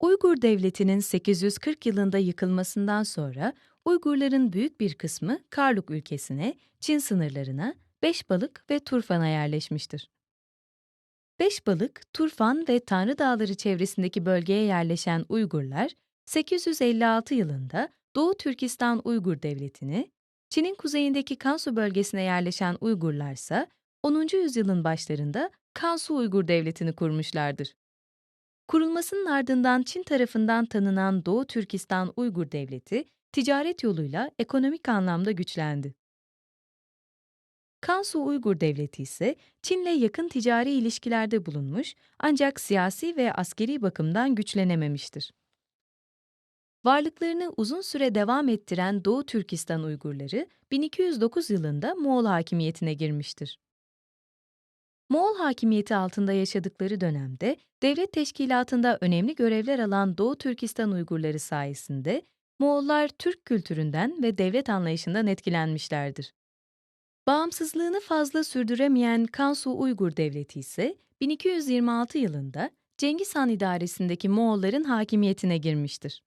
Uygur Devleti'nin 840 yılında yıkılmasından sonra Uygurların büyük bir kısmı Karluk ülkesine, Çin sınırlarına, Beşbalık ve Turfan'a yerleşmiştir. Beşbalık, Turfan ve Tanrı Dağları çevresindeki bölgeye yerleşen Uygurlar, 856 yılında Doğu Türkistan Uygur Devleti'ni, Çin'in kuzeyindeki Kansu bölgesine yerleşen Uygurlar ise 10. yüzyılın başlarında Kansu Uygur Devleti'ni kurmuşlardır. Kurulmasının ardından Çin tarafından tanınan Doğu Türkistan Uygur Devleti, ticaret yoluyla ekonomik anlamda güçlendi. Kansu Uygur Devleti ise Çin'le yakın ticari ilişkilerde bulunmuş ancak siyasi ve askeri bakımdan güçlenememiştir. Varlıklarını uzun süre devam ettiren Doğu Türkistan Uygurları 1209 yılında Moğol hakimiyetine girmiştir. Moğol hakimiyeti altında yaşadıkları dönemde devlet teşkilatında önemli görevler alan Doğu Türkistan Uygurları sayesinde Moğollar Türk kültüründen ve devlet anlayışından etkilenmişlerdir. Bağımsızlığını fazla sürdüremeyen Kansu Uygur Devleti ise 1226 yılında Cengiz Han idaresindeki Moğolların hakimiyetine girmiştir.